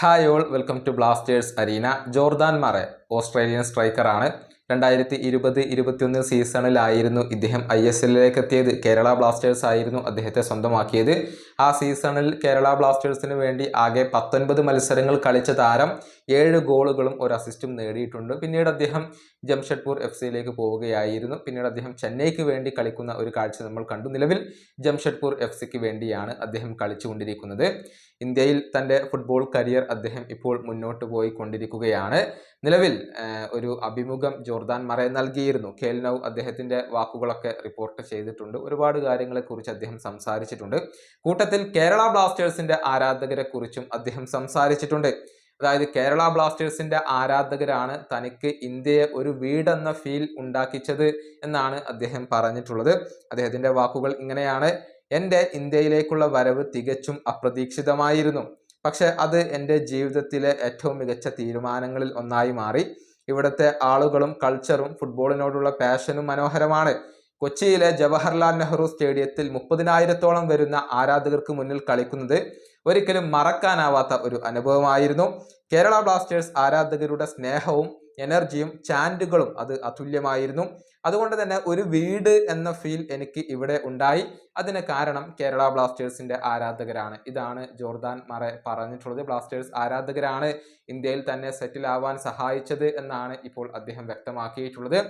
Hi all, welcome to Blasters Arena. Jordan Mare Australian സ്ട്രൈക്കറാണ് രണ്ടായിരത്തി ഇരുപത് ഇരുപത്തിയൊന്ന് സീസണിലായിരുന്നു ഇദ്ദേഹം ഐ എസ് എല്ലിലേക്ക് എത്തിയത് കേരള ബ്ലാസ്റ്റേഴ്സ് ആയിരുന്നു അദ്ദേഹത്തെ സ്വന്തമാക്കിയത് ആ സീസണിൽ കേരള ബ്ലാസ്റ്റേഴ്സിന് വേണ്ടി ആകെ പത്തൊൻപത് മത്സരങ്ങൾ കളിച്ച താരം ഏഴ് ഗോളുകളും ഒരു അസിസ്റ്റും നേടിയിട്ടുണ്ട് പിന്നീട് അദ്ദേഹം ജംഷഡ്പൂർ എഫ് സിയിലേക്ക് പോവുകയായിരുന്നു പിന്നീട് അദ്ദേഹം ചെന്നൈക്ക് വേണ്ടി കളിക്കുന്ന ഒരു കാഴ്ച നമ്മൾ കണ്ടു നിലവിൽ ജംഷഡ്പൂർ എഫ് സിക്ക് വേണ്ടിയാണ് അദ്ദേഹം കളിച്ചുകൊണ്ടിരിക്കുന്നത് ഇന്ത്യയിൽ തൻ്റെ ഫുട്ബോൾ കരിയർ അദ്ദേഹം ഇപ്പോൾ മുന്നോട്ട് പോയി കൊണ്ടിരിക്കുകയാണ് നിലവിൽ ഒരു അഭിമുഖം ജോർദാൻ മറേ നൽകിയിരുന്നു കേൽനൌ അദ്ദേഹത്തിന്റെ വാക്കുകളൊക്കെ റിപ്പോർട്ട് ചെയ്തിട്ടുണ്ട് ഒരുപാട് കാര്യങ്ങളെക്കുറിച്ച് അദ്ദേഹം സംസാരിച്ചിട്ടുണ്ട് കൂട്ടത്തിൽ കേരള ബ്ലാസ്റ്റേഴ്സിൻ്റെ ആരാധകരെ കുറിച്ചും അദ്ദേഹം സംസാരിച്ചിട്ടുണ്ട് അതായത് കേരള ബ്ലാസ്റ്റേഴ്സിന്റെ ആരാധകരാണ് തനിക്ക് ഇന്ത്യയെ ഒരു വീടെന്ന ഫീൽ ഉണ്ടാക്കിച്ചത് എന്നാണ് അദ്ദേഹം പറഞ്ഞിട്ടുള്ളത് അദ്ദേഹത്തിന്റെ വാക്കുകൾ ഇങ്ങനെയാണ് എൻ്റെ ഇന്ത്യയിലേക്കുള്ള വരവ് തികച്ചും അപ്രതീക്ഷിതമായിരുന്നു പക്ഷേ അത് എൻ്റെ ജീവിതത്തിലെ ഏറ്റവും മികച്ച തീരുമാനങ്ങളിൽ ഒന്നായി മാറി ഇവിടുത്തെ ആളുകളും കൾച്ചറും ഫുട്ബോളിനോടുള്ള പാഷനും മനോഹരമാണ് കൊച്ചിയിലെ ജവഹർലാൽ നെഹ്റു സ്റ്റേഡിയത്തിൽ മുപ്പതിനായിരത്തോളം വരുന്ന ആരാധകർക്ക് മുന്നിൽ കളിക്കുന്നത് ഒരിക്കലും മറക്കാനാവാത്ത ഒരു അനുഭവമായിരുന്നു കേരള ബ്ലാസ്റ്റേഴ്സ് ആരാധകരുടെ സ്നേഹവും എനർജിയും ചാൻഡുകളും അത് അതുല്യമായിരുന്നു അതുകൊണ്ട് തന്നെ ഒരു വീട് എന്ന ഫീൽ എനിക്ക് ഇവിടെ ഉണ്ടായി അതിന് കാരണം കേരള ബ്ലാസ്റ്റേഴ്സിന്റെ ആരാധകരാണ് ഇതാണ് ജോർദാൻ മറെ പറഞ്ഞിട്ടുള്ളത് ബ്ലാസ്റ്റേഴ്സ് ആരാധകരാണ് ഇന്ത്യയിൽ തന്നെ സെറ്റിൽ ആവാൻ സഹായിച്ചത് എന്നാണ് ഇപ്പോൾ അദ്ദേഹം വ്യക്തമാക്കിയിട്ടുള്ളത്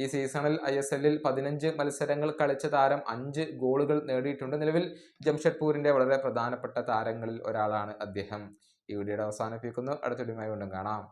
ഈ സീസണിൽ ഐ എസ് എല്ലിൽ പതിനഞ്ച് മത്സരങ്ങൾ കളിച്ച താരം അഞ്ച് ഗോളുകൾ നേടിയിട്ടുണ്ട് നിലവിൽ ജംഷഡ്പൂരിന്റെ വളരെ പ്രധാനപ്പെട്ട താരങ്ങളിൽ ഒരാളാണ് അദ്ദേഹം ഈ വീഡിയോയുടെ അവസാനിപ്പിക്കുന്നു അടുത്തിടുമായി വീണ്ടും കാണാം